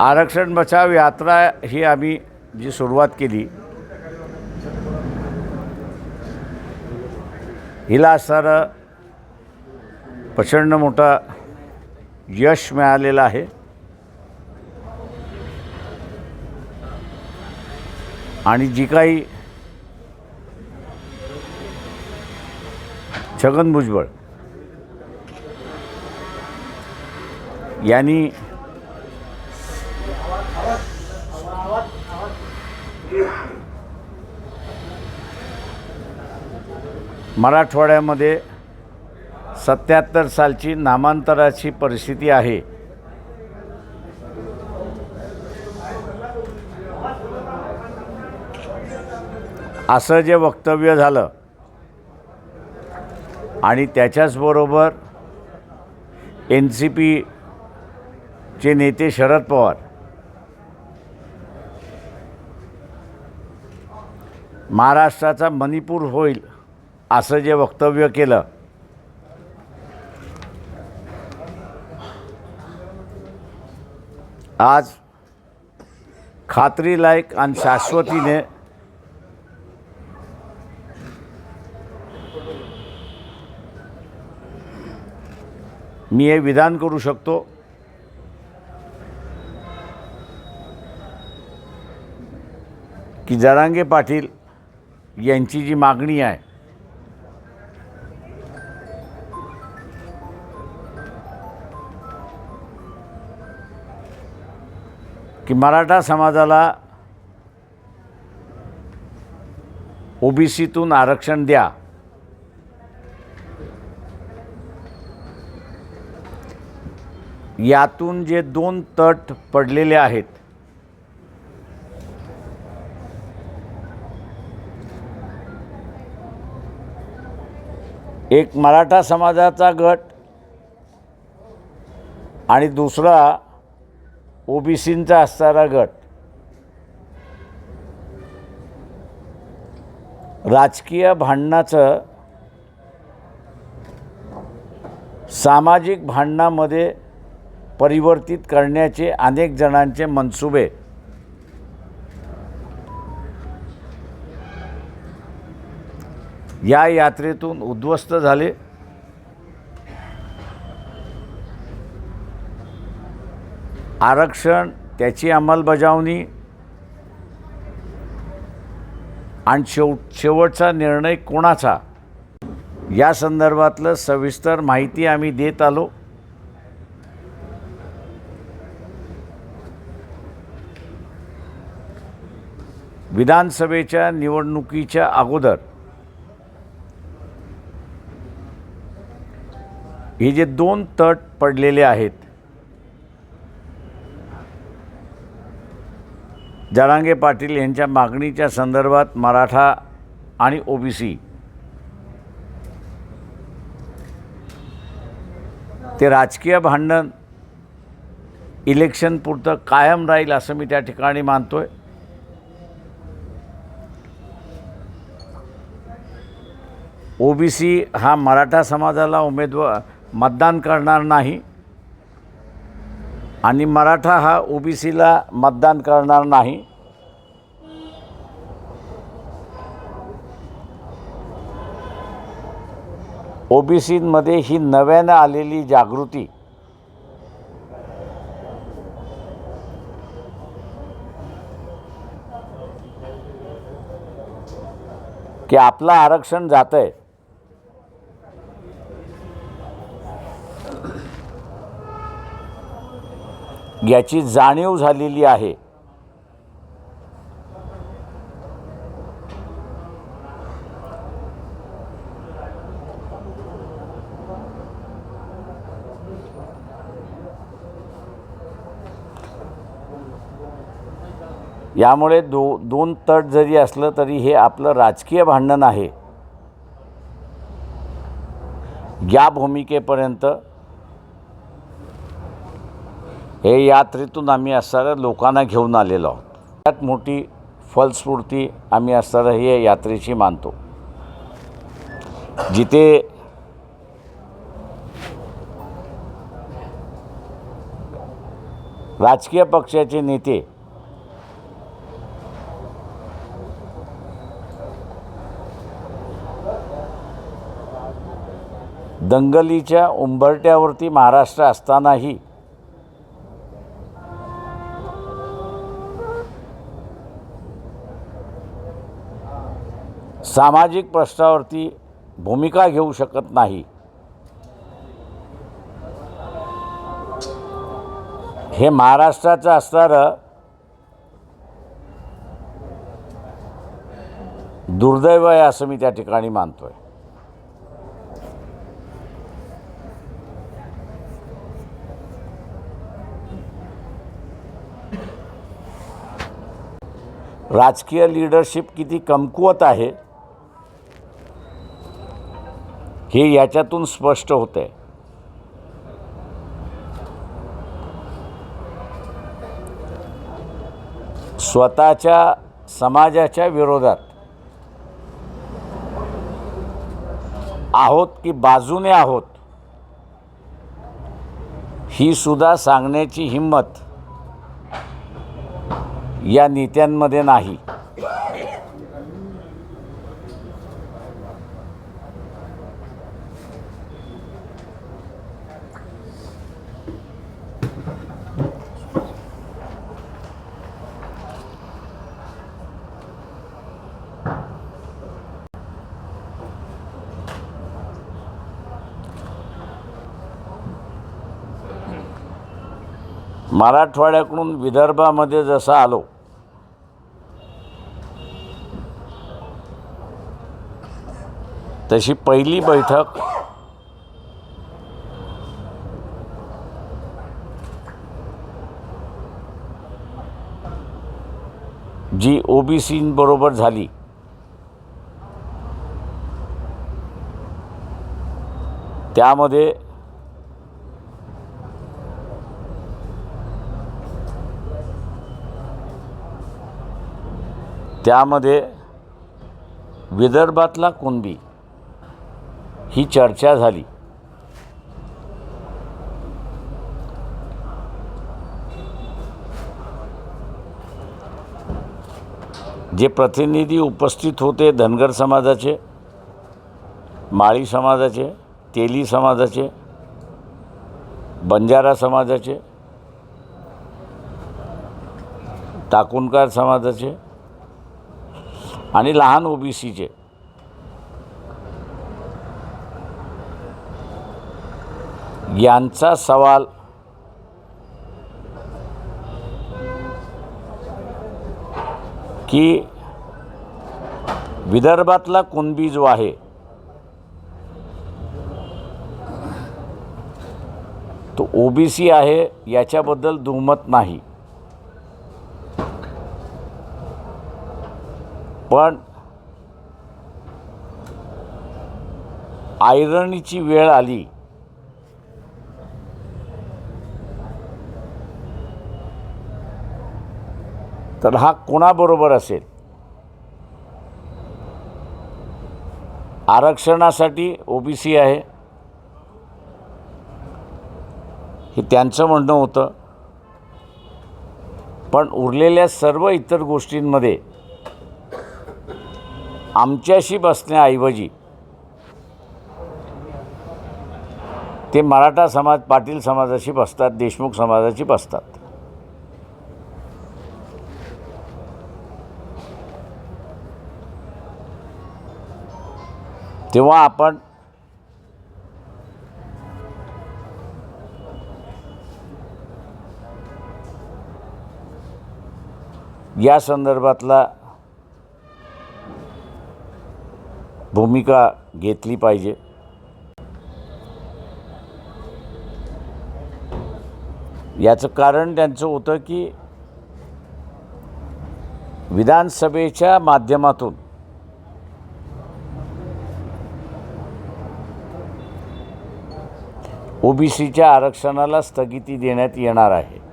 आरक्षण बचाव यात्रा ही आम्ही जी सुरुवात केली हिला असणारं प्रचंड मोठं यश मिळालेलं आहे. आणि जी काही छगन भुजबळ यांनी मराठवाड्यामध्ये सत्याहत्तर सालची नामांतराची परिस्थिती आहे. असं जे वक्तव्य झालं आणि त्याच्याचबरोबर एन सी पीचे नेते शरद पवार महाराष्ट्राचा मणिपूर होईल असं जे वक्तव्य केलं. आज खात्रीलायक आणि शाश्वतीने मी हे विधान करू शकतो. की जरांगे पाटील यांची जी मागणी आहे की मराठा समाजाला ओबीसीतून आरक्षण द्या. यातून जे दोन तट पडलेले आहेत एक मराठा समाजाचा गट आणि दुसरा ओबीसींचा असणारा गट. राजकीय भांडणाचं सामाजिक भांडणामध्ये परिवर्तित करण्याचे अनेक जणांचे मनसुबे. या यात्रेतून उद्ध्वस्त झाले. आरक्षण त्याची अंमलबजावणी आणि शेव शेवटचा निर्णय कोणाचा? या संदर्भातलं सविस्तर माहिती आम्ही देत आलो. विधानसभेच्या निवडणुकीच्या अगोदर हे जे दोन तट पडलेले आहेत जरांगे पाटील यांच्या मागणीच्या संदर्भात मराठा आणि ओबीसी ते राजकीय भांडण इलेक्शनपुरतं कायम राहील असं मी त्या ठिकाणी मानतो आहे ओबीसी हा मराठा समाजाला उमेदवार मतदान करणार नाही. आणि मराठा हा ओबीसीला मतदान करणार नाही. ओबीसीमध्ये ही नव्यानं आलेली जागृती. की आपलं आरक्षण जातं आहे याची जाणीव झालेली आहे. यामुळे दो दोन तट जरी असलं तरी हे आपलं राजकीय भांडण आहे. या भूमिकेपर्यंत हे यात्रेतून आम्ही असणाऱ्या लोकांना घेऊन आलेलो आहोत. त्यात मोठी फलस्फूर्ती आम्ही असणाऱ्या हे यात्रेची मानतो. जिथे राजकीय पक्षाचे नेते दंगलीच्या उंबरट्यावरती महाराष्ट्र असतानाही सामाजिक प्रश्नावरती भूमिका घेऊ शकत नाही. हे महाराष्ट्राचं असणारं दुर्दैव आहे असं मी त्या ठिकाणी मानतोय. राजकीय लीडरशिप किती कमकुवत आहे हे याच्यातून स्पष्ट होतं आहे स्वतःच्या समाजाच्या विरोधात आहोत की बाजूने आहोत ही सुद्धा सांगण्याची हिंमत या नेत्यांमध्ये नाही. मराठवाड्याकडून विदर्भामध्ये जसं आलो तशी पहिली बैठक जी ओबीसींबरोबर झाली. त्यामध्ये त्यामध्ये विदर्भातला कुणबी ही चर्चा झाली. जे प्रतिनिधी उपस्थित होते धनगर समाजाचे माळी समाजाचे तेली समाजाचे बंजारा समाजाचे टाकुणकार समाजाचे आणि लहान ओबीसीचे. यांचा सवाल की विदर्भातला कुणबी जो आहे तो ओबीसी आहे याच्याबद्दल दुमत नाही. पण आयरणीची वेळ आली. तर हा कोणाबरोबर असेल? आरक्षणासाठी ओबीसी आहे. हे त्यांचं म्हणणं होतं. पण उरलेल्या सर्व इतर गोष्टींमध्ये आमच्याशी बसण्याऐवजी ते मराठा समाज पाटील समाजाशी बसतात देशमुख समाजाशी बसतात. तेव्हा आपण या संदर्भातला भूमिका घेतली पाहिजे. याचं कारण त्यांचं होतं की विधानसभेच्या माध्यमातून ओबीसीच्या आरक्षणाला स्थगिती देण्यात येणार आहे.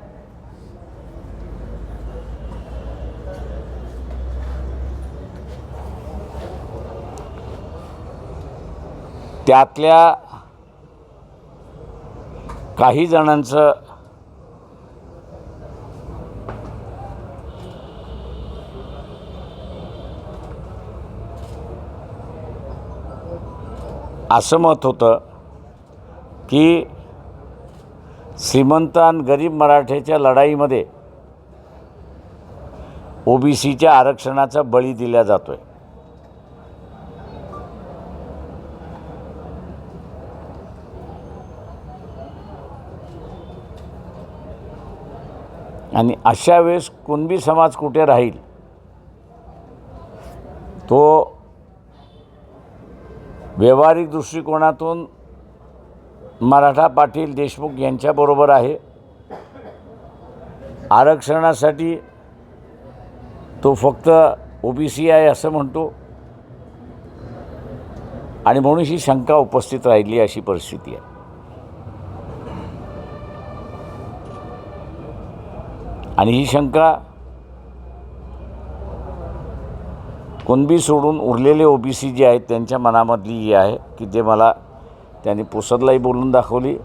त्यातल्या काही जणांचं असं मत होतं की श्रीमंत आणि गरीब मराठ्याच्या लढाईमध्ये ओबीसीच्या आरक्षणाचा बळी दिला जातो आहे आणि अशा वेळेस कुणबी समाज कुठे राहील? तो व्यावहारिक दृष्टिकोनातून मराठा पाटील देशमुख यांच्याबरोबर आहे. आरक्षणासाठी तो फक्त ओ बी सी आहे असं म्हणतो. आणि म्हणून ही शंका उपस्थित राहिली अशी परिस्थिती आहे. आणि ही शंका कुणबी सोडून उरलेले ओबीसी जे आहेत त्यांच्या मनामधली ही आहे की जे मला त्यांनी पुसदलाही बोलून दाखवली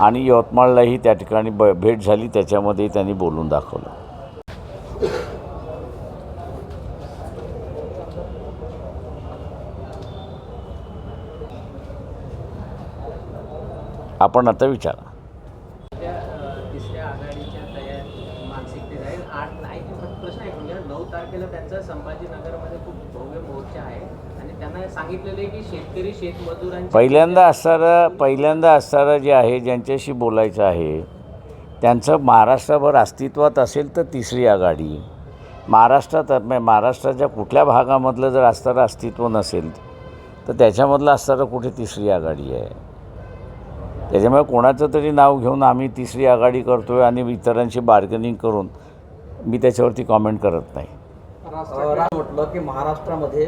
आणि यवतमाळलाही त्या ठिकाणी ब भेट झाली त्याच्यामध्ये त्यांनी बोलून दाखवलं. आपण आता विचारा त्या अ, तिसऱ्या आघाडीच्या तयार मानसिकतेत आहे आठ नाही पण प्रश्न आहे म्हणजे नऊ तारखेला त्यांचा संभाजीनगरमध्ये खूप भव्य मोर्चा आहे. आणि त्यांना सांगितलेलं की शेतकरी शेतमजुरांची पहिल्यांदा असणारं पहिल्यांदा असणारं जे आहे ज्यांच्याशी बोलायचं आहे त्यांचं महाराष्ट्रभर अस्तित्वात असेल तर तिसरी आघाडी. महाराष्ट्रात म्हणजे महाराष्ट्राच्या कुठल्या भागामधलं जर असणारं अस्तित्व नसेल तर त्याच्यामधलं असणारं कुठे तिसरी आघाडी आहे? त्याच्यामुळे कोणाचं तरी नाव घेऊन आम्ही तिसरी आघाडी करतो आहे आणि इतरांशी बार्गेनिंग करून मी त्याच्यावरती कॉमेंट करत नाही. म्हटलं की महाराष्ट्रामध्ये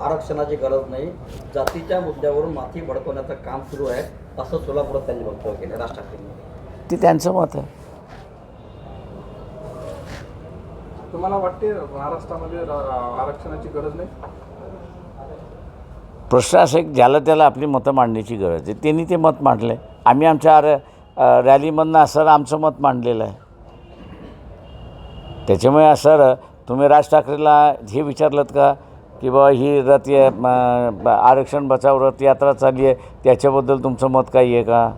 आरक्षणाची गरज नाही. जातीच्या मुद्द्यावरून माथी भडकवण्याचं काम सुरू आहे असं सोलापुरात त्यांनी वक्तव्य केलं राज ठाकरेंनी ते त्यांचं मत आहे. तुम्हाला वाटते महाराष्ट्रामध्ये आरक्षणाची गरज नाही? प्रश्न असा आहे की ज्याला त्याला आपली मतं मांडण्याची गरज आहे. त्यांनी ते मत मांडलं आहे आम्ही आमच्या आर रॅलीमधनं असं आमचं मत मांडलेलं आहे. त्याच्यामुळे असं तुम्ही राज ठाकरेला हे विचारलं का की बाबा ही रथ आरक्षण बचाव रथ यात्रा चालली आहे त्याच्याबद्दल तुमचं मत काही आहे का?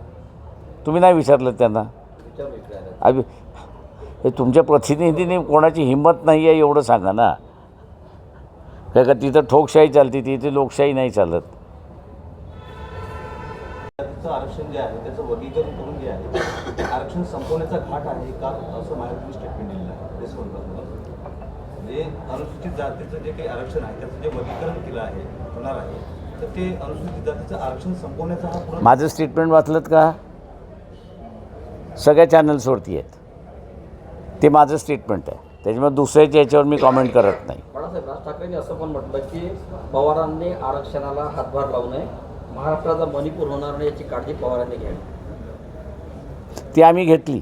तुम्ही नाही विचारलं त्यांना? अभि हे तुमच्या प्रतिनिधीने कोणाची हिंमत नाही आहे एवढं सांगा ना. काय का तिथं ठोकशाही चालते तिथे लोकशाही नाही चालत. आरक्षण जे आहे त्याचं वर्गीकरण करून जे आहे आरक्षण संपवण्याचा घाट आहे का असं माझ्या स्टेटमेंट दिलेलं आहे प्रेस कॉन्फरन्सवर म्हणजे अनुसूचित जातीचं जे काही आरक्षण आहे त्याचं जे वर्गीकरण केलं आहे होणार आहे तर ते अनुसूचित जातीचं आरक्षण संपवण्याचा हा पुरा माझं स्टेटमेंट वाचलं का? सगळ्या चॅनल्सवरती आहेत. ते माझं स्टेटमेंट आहे. त्याच्यामुळे दुसऱ्याच्या याच्यावर मी कॉमेंट करत नाही. बाळासाहेब राज ठाकरेंनी असं पण म्हटलं की पवारांनी आरक्षणाला हातभार लावू नये. महाराष्ट्राचा मणिपूर होणार नाही याची काळजी पवारांनी घ्यावी. ती आम्ही घेतली.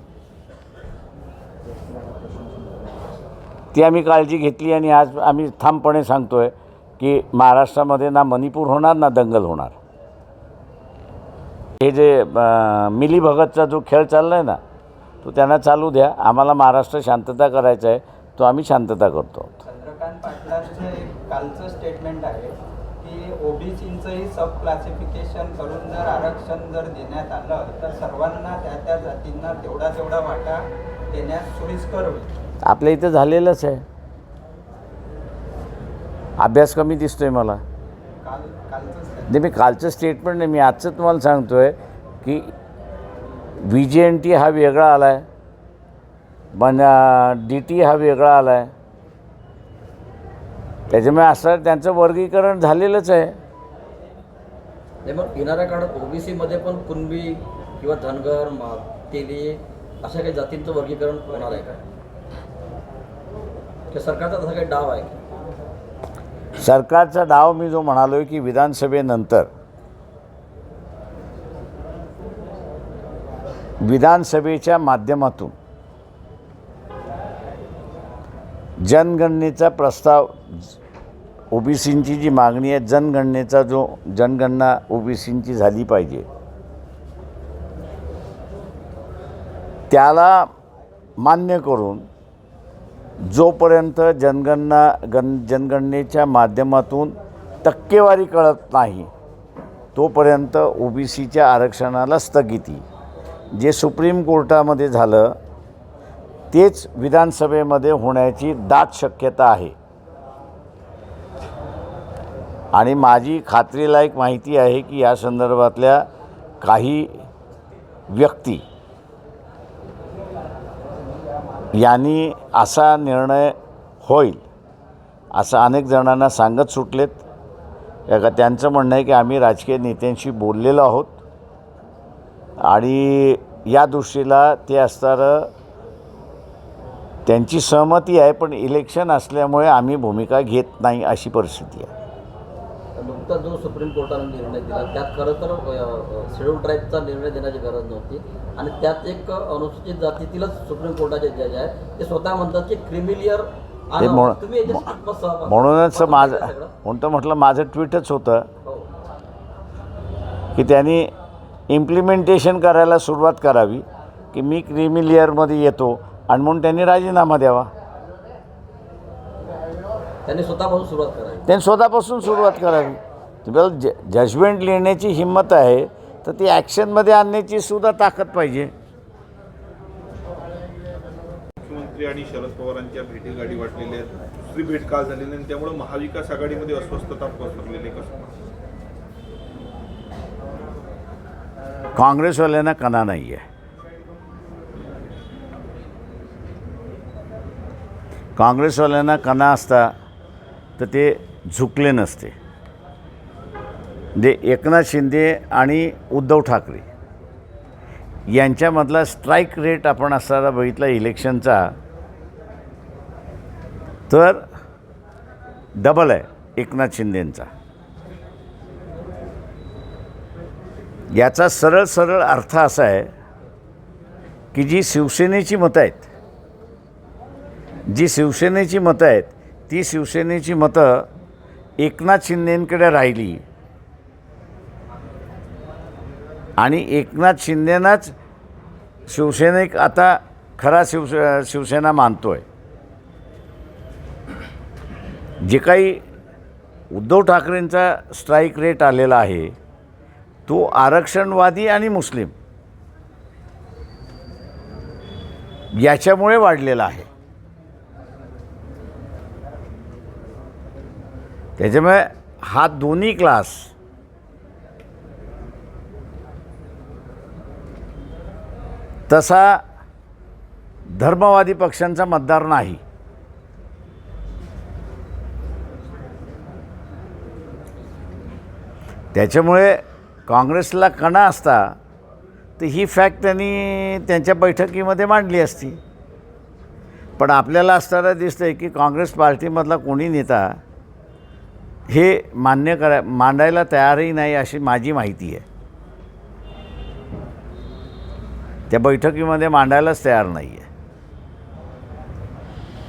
ती आम्ही काळजी घेतली आणि आज आम्ही ठामपणे सांगतो आहे की महाराष्ट्रामध्ये ना मणिपूर होणार ना दंगल होणार. हे जे अं, मिलीभगतचा जो खेळ चालला आहे ना तो त्यांना चालू द्या. आम्हाला महाराष्ट्र शांतता करायचा आहे तो आम्ही शांतता करतो. चंद्रकांत पाटलांचं एक कालचं स्टेटमेंट आहे की ओबीसींचंही सब क्लासिफिकेशन करून जर आरक्षण जर देण्यात आलं तर सर्वांना त्या त्या जातींना तेवढा तेवढा वाटा देण्यास सोयीस्कर होईल. आपल्या इथं झालेलंच आहे. अभ्यास कमी दिसतोय मला. नाही मी कालचं स्टेटमेंट नाही मी आजचं तुम्हाला सांगतो आहे की व्ही जी एन टी हा वेगळा आला आहे पण डी टी हा वेगळा आला आहे त्याच्यामुळे असं त्यांचं वर्गीकरण झालेलंच आहे. मग येणाऱ्या काळात ओबीसीमध्ये पण कुणबी किंवा धनगर मा तेली अशा काही जातींचं वर्गीकरण होणार आहे का? की सरकारचा तसा काही डाव आहे? सरकारचा डाव मी जो म्हणालो आहे की विधानसभेनंतर विधानसभेच्या माध्यमातून जनगणनेचा प्रस्ताव ओबीसींची जी मागणी आहे जनगणनेचा जो जनगणना ओबीसींची झाली पाहिजे त्याला मान्य करून जोपर्यंत जनगणना गण जनगणनेच्या माध्यमातून टक्केवारी कळत नाही तोपर्यंत ओ बी सीच्या आरक्षणाला स्थगिती. जे सुप्रीम कोर्टामध्ये झालं तेच विधानसभेमध्ये होण्याची दाट शक्यता आहे. आणि माझी खात्रीलायक माहिती आहे की या संदर्भातल्या काही व्यक्ती यांनी असा निर्णय होईल असं अनेक जणांना सांगत सुटलेत. का त्यांचं म्हणणं आहे की आम्ही राजकीय नेत्यांशी बोललेलो आहोत. आणि या दृष्टीला ते असणारं त्यांची सहमती आहे पण इलेक्शन असल्यामुळे आम्ही भूमिका घेत नाही अशी परिस्थिती आहे. नुकताच जो सुप्रीम कोर्टाने निर्णय दिला त्यात खरं तर शेड्यूल ट्राईबचा निर्णय देण्याची गरज नव्हती आणि त्यात एक अनुसूचित जातीतीलच सुप्रीम कोर्टाचे जज आहेत ते स्वतः म्हणतात की क्रिमिलियर? म्हणूनच माझं आहे तर म्हटलं माझं ट्विटच होतं हो. की त्यांनी इम्प्लिमेंटेशन करायला सुरुवात करावी की मी क्रिमी लेअरमध्ये येतो आणि म्हणून त्यांनी राजीनामा द्यावा त्यांनी स्वतःपासून सुरुवात करावी. त्यांनी स्वतःपासून सुरुवात करावी. तुम्हाला ज जजमेंट लिहिण्याची हिंमत आहे तर ती ॲक्शनमध्ये आणण्याची सुद्धा ताकद पाहिजे. मुख्यमंत्री आणि शरद पवारांच्या भेटी गाडी वाटलेल्या आहेत. दुसरी भेट काल झालेली नाही आणि त्यामुळे महाविकास आघाडीमध्ये अस्वस्थता पसरलेली आहे. कसं काँग्रेसवाल्यांना कणा नाही आहे काँग्रेसवाल्यांना कणा असता तर ते झुकले नसते. जे एकनाथ शिंदे आणि उद्धव ठाकरे यांच्यामधला स्ट्राईक रेट आपण असताना बघितला इलेक्शनचा तर डबल आहे एकनाथ शिंदेंचा. याचा सरळ सरळ अर्थ असा आहे की जी शिवसेनेची मतं आहेत जी शिवसेनेची मतं आहेत ती शिवसेनेची मतं एकनाथ शिंदेंकडे राहिली. आणि एकनाथ शिंदेनाच शिवसेनेक आता खरा शिवसे शिवसेना मानतो आहे जे काही उद्धव ठाकरेंचा स्ट्राईक रेट आलेला आहे तो आरक्षणवादी आणि मुस्लिम याच्यामुळे वाढलेला आहे. त्याच्यामुळे हा दोन्ही क्लास तसा धर्मवादी पक्षांचा मतदार नाही. त्याच्यामुळे काँग्रेसला कणा असता तर ही फॅक्ट त्यांनी त्यांच्या बैठकीमध्ये मांडली असती. पण आपल्याला असताना दिसतं आहे की काँग्रेस पार्टीमधला कोणी नेता हे मान्य करा मांडायला तयारही नाही अशी माझी माहिती आहे. त्या बैठकीमध्ये मांडायलाच तयार नाही आहे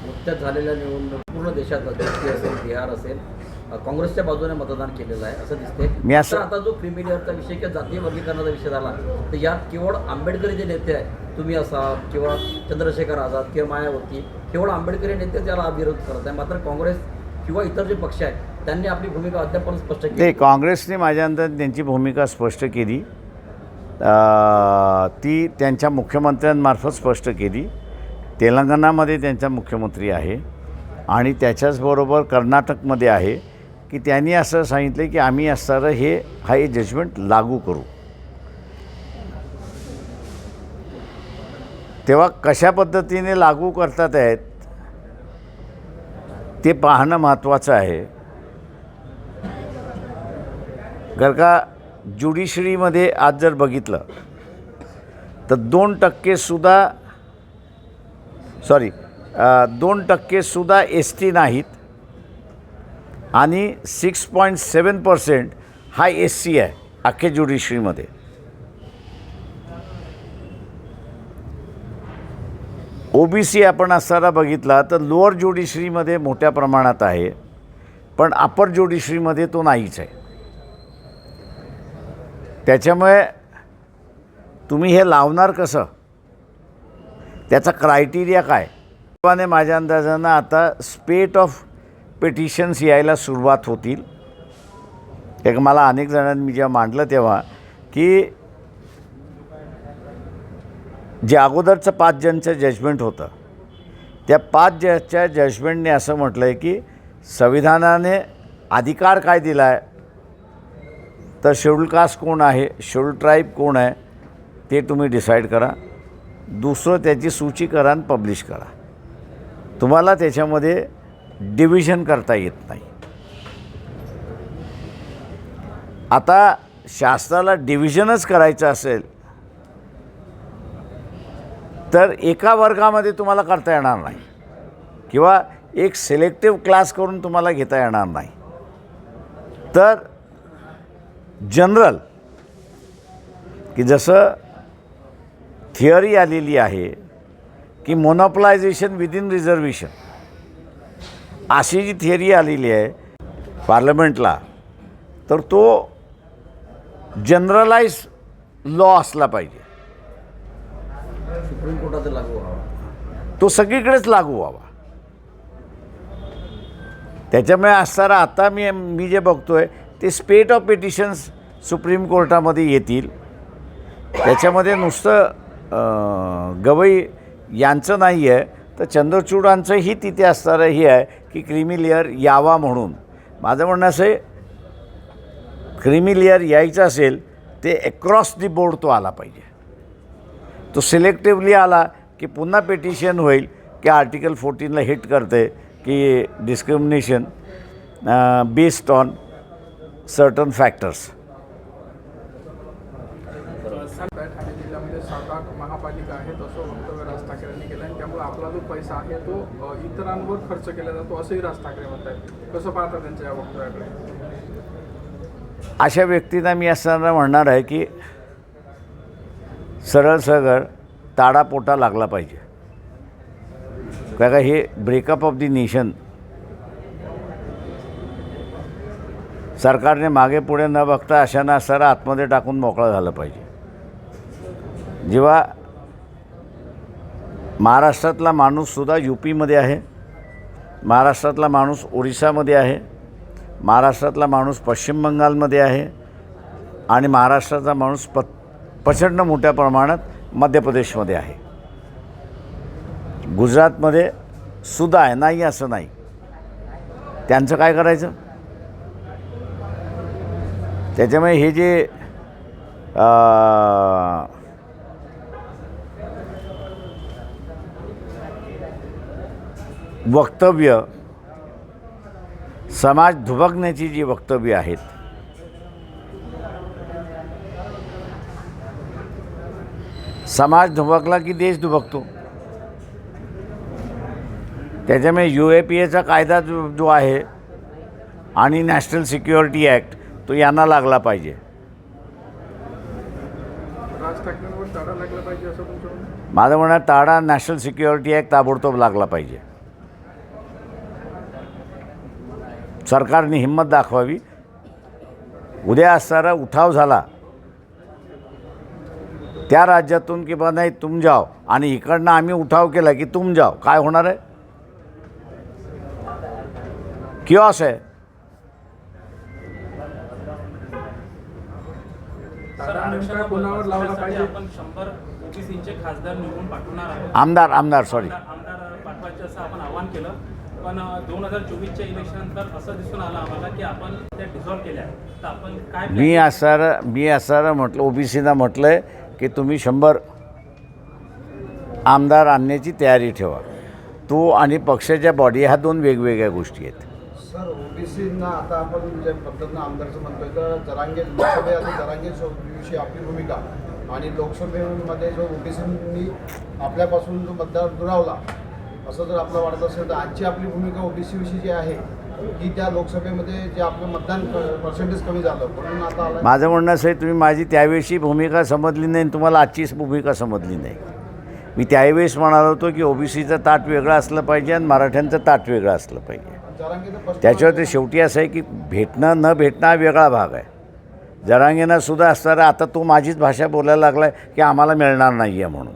नुकत्याच झालेल्या निवडणूक पूर्ण देशात असेल बिहार असेल काँग्रेसच्या बाजूने मतदान केलेलं आहे असं दिसते मी असं- आता जो क्रिमिलियरचा विषय किंवा जातीय वर्गीकरणाचा विषय झाला तर यात केवळ आंबेडकरी जे नेते आहेत तुम्ही असाल किंवा चंद्रशेखर आझाद किंवा मायावती केवळ आंबेडकरी नेते त्याला विरोध करत आहे मात्र काँग्रेस किंवा इतर जे पक्ष आहेत त्यांनी आपली भूमिका अद्याप पण स्पष्ट केली ते काँग्रेसने माझ्या अंदाज त्यांची भूमिका स्पष्ट केली. ती त्यांच्या मुख्यमंत्र्यांमार्फत स्पष्ट केली. तेलंगणामध्ये त्यांचा मुख्यमंत्री आहे आणि त्याच्याचबरोबर कर्नाटकमध्ये आहे की त्यांनी असं सांगितलं की आम्ही असणारं हे हा हे जजमेंट लागू करू. तेव्हा कशा पद्धतीने लागू करतात आहेत ते पाहणं महत्त्वाचं आहे. कारण का ज्युडिशरीमध्ये आज जर बघितलं तर दोन टक्केसुद्धा सॉरी दोन टक्केसुद्धा एस टी नाहीत आणि सिक्स पॉईंट सेवन पर्सेंट हा एस सी आहे अख्ख्या ज्युडिशरीमध्ये ओ बी सी आपण असताना बघितला तर लोअर ज्युडिशरीमध्ये मोठ्या प्रमाणात आहे पण अपर ज्युडिशरीमध्ये तो नाहीच आहे. त्याच्यामुळे तुम्ही हे लावणार कसं? त्याचा क्रायटेरिया काय? ने माझ्या अंदाजानं आता स्पेट ऑफ पेटिशन्स यायला सुरुवात होतील. एक मला अनेक जणांनी मी जेव्हा मांडलं तेव्हा की जे अगोदरचं पाच जणचं जजमेंट होतं. त्या पाच जजच्या जजमेंटने असं म्हटलं आहे की संविधानाने अधिकार काय दिला आहे तर शेड्यूल कास्ट कोण आहे? शेड्यूल ट्राईब कोण आहे? ते तुम्ही डिसाईड करा. दुसरं त्याची सूची करा आणि पब्लिश करा. तुम्हाला त्याच्यामध्ये डिव्हिजन करता येत नाही. आता शास्त्राला डिव्हिजनच करायचं असेल तर एका वर्गामध्ये तुम्हाला करता येणार नाही. किंवा एक सिलेक्टिव्ह क्लास करून तुम्हाला घेता येणार नाही. तर जनरल की जसं थिअरी आलेली आहे की मोनोपलायझेशन विदिन रिझर्वेशन अशी जी थिअरी आलेली आहे पार्लमेंटला तर तो जनरलाइज लॉ असला पाहिजे. सुप्रीम कोर्टात लागू व्हावा. तो सगळीकडेच लागू व्हावा. त्याच्यामुळे असताना आता मी मी जे बघतोय ते स्पेट ऑफ पिटिशन्स सुप्रीम कोर्टामध्ये येतील. त्याच्यामध्ये नुसतं गवई यांचं नाही आहे तर चंद्रचूडांचंही तिथे असणारं हे आहे की क्रिमी लेअर यावा म्हणून. माझं म्हणणं असं आहे क्रिमी लेअर यायचं असेल ते अक्रॉस दी बोर्ड तो आला पाहिजे. तो सिलेक्टिव्हली आला की पुन्हा पेटिशन होईल की आर्टिकल फोर्टीनला हिट करते की discrimination based on certain factors सात आठ महापालिका आहेत असं वक्तव्य राज ठाकरेंनी केलं आणि त्यामुळे आपला जो पैसा आहे तो इतरांवर खर्च केला जातो असंही राज ठाकरे म्हणतात कसं पाहता त्यांच्या या वक्तव्याकडे अशा व्यक्तींना मी असताना म्हणणार आहे की सरळ सरळ ताडापोटा लागला पाहिजे. काय का हे ब्रेकअप ऑफ दी नेशन सरकारने मागे पुढे न बघता अशांना सर आतमध्ये टाकून मोकळं झालं पाहिजे. जेव्हा महाराष्ट्रातला माणूससुद्धा यू पीमध्ये आहे महाराष्ट्रातला माणूस ओरिसामध्ये आहे महाराष्ट्रातला माणूस पश्चिम बंगालमध्ये आहे आणि महाराष्ट्राचा माणूस प प्रचंड मोठ्या प्रमाणात मध्य प्रदेशमध्ये आहे. गुजरातमध्ये सुद्धा आहे नाही असं नाही. त्यांचं काय करायचं? त्याच्यामुळे हे जे वक्तव्य समाज धुबकण्याची जी वक्तव्य आहेत समाज धुबकला की देश धुबकतो? त्याच्यामुळे यू ए पी एचा कायदा जो जो आहे आणि नॅशनल सिक्युरिटी ॲक्ट तो यांना लागला पाहिजे? माझं म्हणणं ताडा नॅशनल सिक्युरिटी ॲक्ट ताबडतोब लागला पाहिजे. सरकारने हिंमत दाखवावी. उद्या असणारा उठाव झाला. त्या राज्यातून की बा नाही तुम जाओ. आणि इकडनं आम्ही उठाव केला की तुम जाओ. काय होणार आहे? किऑस आहे. आमदार आमदार सॉरी आमदार आमदार पाठवायचे असं आपण आवाहन केलं. पण दोन हजार चोवीसच्या इलेक्शन नंतर असं दिसून आलं आम्हाला की आपण त्या डिझॉल्व केल्या. तर आपण काय मी असणारं मी असणारं म्हटलं ओबीसीना म्हटलं आहे की तुम्ही शंभर आमदार आणण्याची तयारी ठेवा. तो आणि पक्षाच्या बॉडी ह्या दोन वेगवेगळ्या गोष्टी आहेत. सर ओबीसींना आता आपण जे पद्धतीनं आमदारचं म्हणतोय तर जरांगे लोकसभे आणि जरांगे विषयी आपली भूमिका आणि लोकसभेमध्ये जो ओबीसींनी आपल्यापासून जो मतदार दुरावला असं जर आपलं वाटत असेल तर आजची आपली भूमिका ओबीसीविषयी जी आहे की त्या लोकसभेमध्ये जे आपलं मतदान पर्सेंटेज कमी झालं म्हणून आता आलं माझं म्हणणं असं आहे तुम्ही माझी त्यावेळेसची भूमिका समजली नाही आणि तुम्हाला आजचीच भूमिका समजली नाही. मी त्यावेळेस म्हणालो होतो की ओबीसीचं ताट वेगळं असलं पाहिजे आणि मराठ्यांचं ताट वेगळं असलं पाहिजे. त्याच्यावर ते शेवटी असं आहे की भेटणं न भेटणं हा वेगळा भाग आहे. जरांगेनं सुद्धा असणारा आता तो माझीच भाषा बोलायला लागला आहे की आम्हाला मिळणार नाही आहे म्हणून.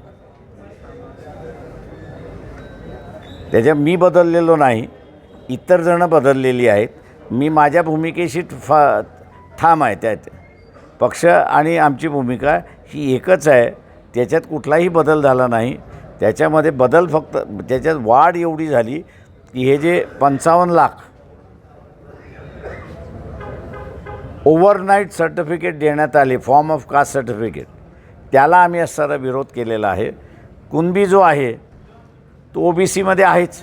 त्याच्या मी बदललेलो नाही इतर जणं बदललेली आहेत. मी माझ्या भूमिकेशी फा ठाम आहे त्यात. पक्ष आणि आमची भूमिका ही एकच आहे. त्याच्यात कुठलाही बदल झाला नाही. त्याच्यामध्ये बदल फक्त त्याच्यात वाढ एवढी झाली की हे जे पंचावन्न लाख ओव्हरनाईट सर्टिफिकेट देण्यात आले फॉर्म ऑफ कास्ट सर्टिफिकेट त्याला आम्ही असणारा विरोध केलेला आहे. कुणबी जो आहे तो ओ बी सीमध्ये आहेच.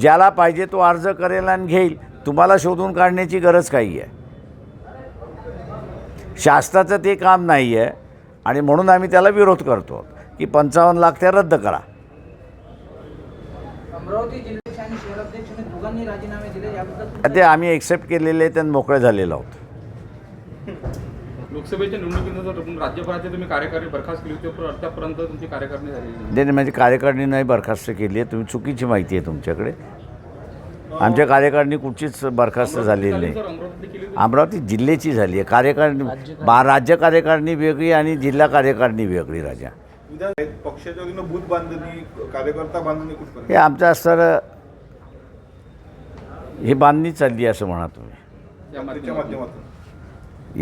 ज्याला पाहिजे तो अर्ज करेल आणि घेईल. तुम्हाला शोधून काढण्याची गरज काही आहे शासनाचं ते काम नाही आहे आणि म्हणून आम्ही त्याला विरोध करतो. की पंचावन्न लाख त्या रद्द करा. राजीनामे दिले याबद्दल ते आम्ही एक्सेप्ट केलेले त्यांनी मोकळे झालेलो आहोत. लोकसभेच्या निवडणुकीनंतर राज्यभराचे तुम्ही कार्यकारी बरखास्त केली होती पण तुमची कार्यकारिणी झालेली नाही. नाही म्हणजे कार्यकारिणी नाही बरखास्त केली आहे. तुम्ही चुकीची माहिती आहे तुमच्याकडे. आमच्या कार्यकारिणी कुठचीच बरखास्त झालेली नाही. अमरावती जिल्ह्याची झाली आहे. कार्यकारिणी बा राज्य कार्यकारिणी वेगळी आणि जिल्हा कार्यकारिणी वेगळी राजा. पक्षाच्या वतीनं बूथ बांधणी कार्यकर्ता बांधणी कुठपर्यंत? हे आमचं असणारं ही बांधणी चालली आहे असं म्हणा तुम्ही.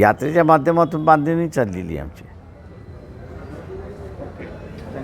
यात्रेच्या माध्यमातून बांधणी चाललेली आहे आमची.